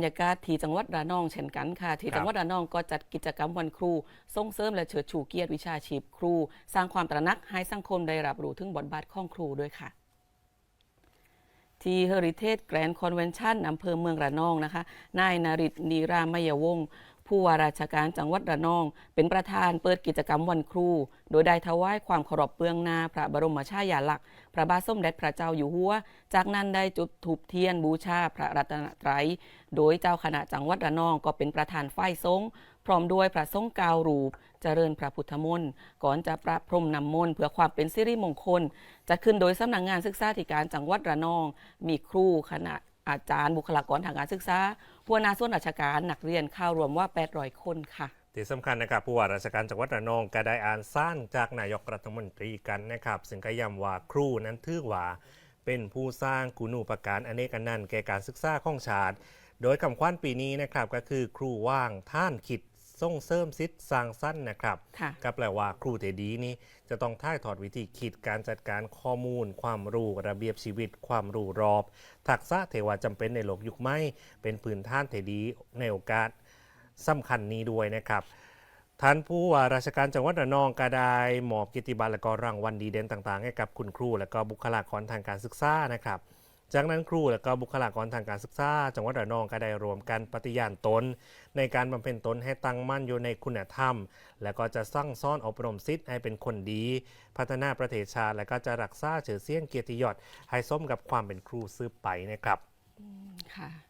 รยากาศที่จังหวัดระนองเช่นกันค่ะที่ครับจังหวัดระนองก็จัดกิจกรรมวันครู ส่งเสริมและเชิดชูเกียรติวิชาชีพครู สร้างความตระหนักให้สังคมได้รับรู้ถึงบทบาทของครูด้วยค่ะที่ Heritage Grand Convention อำเภอเมืองระนองนะคะ นายนาริตนีรามยวงศ์ ผู้ว่าราชการจังหวัดระนอง เป็นประธานเปิดกิจกรรมวันครู โดยได้ถวายความเคารพเบื้องหน้าพระบรมฉายาลักษณ์พระบาทสมเด็จพระเจ้าอยู่หัว จากนั้นได้จุดธูปเทียนบูชาพระรัตนตรัย โดยเจ้าคณะจังหวัดระนองก็เป็นประธานฝ่ายสงฆ์พร้อมด้วยพระสงฆ์กาวรูป เจริญพระพุทธมนต์ก่อนจะประพรมนำมนต์เพื่อความเป็นสิริมงคล จะขึ้นโดยสำนักงงานศึกษาธิการจังหวัดระนอง มีครูคณะ อาจารย์บุคลากรทางการศึกษาผู้ว่าหนาส่วนราชการนักเรียนเข้ารวมว่า 800 คนค่ะที่สำคัญนะครับผู้ว่าราชการจังหวัดระนองก็ได้อ่านสร้างจากนายกรัฐมนตรีกันนะครับ ซึ่งก็ย้ำว่าครูนั้นถือว่าเป็นผู้สร้างคุณูปการอเนกนันต์แก่การศึกษาของชาติ โดยคำขวัญปีนี้นะครับก็คือครูว่างท่านขิด ส่งเสริมสิทธิ์สร้างสั้นนะครับค่ะก็แปลว่าครูเทดีนี้จะต้องถ่ายทอดวิธีคิดการจัดการข้อมูล ความรู้ระเบียบชีวิต ความรู้รอบ ทักษะเทวาจำเป็นในโลกยุคใหม่เป็นพื้นฐานเทดีในโอกาสสำคัญนี้ด้วยนะครับท่านผู้ว่าราชการจังหวัดระนองก็ได้มอบเกิยรติบัตรและก็รางวัลดีเด่นต่าง ๆ ให้กับคุณครู และก็บุคลากรทางการศึกษานะครับ จากนั้นครูและก็บุคลากรทางการศึกษาจังหวัดระนองก็ได้รวมกันปฏิญาณตน ในการบำเพ็ญตนให้ตั้งมั่นอยู่ในคุณธรรม และก็จะสร้างซ่อนอบรมสิทธิ์ให้เป็นคนดี พัฒนาประเทศชาติและก็จะรักษาเชื่อเสี้ยงเกียรติยศให้สมกับความเป็นครูซืบไปนะครับค่ะ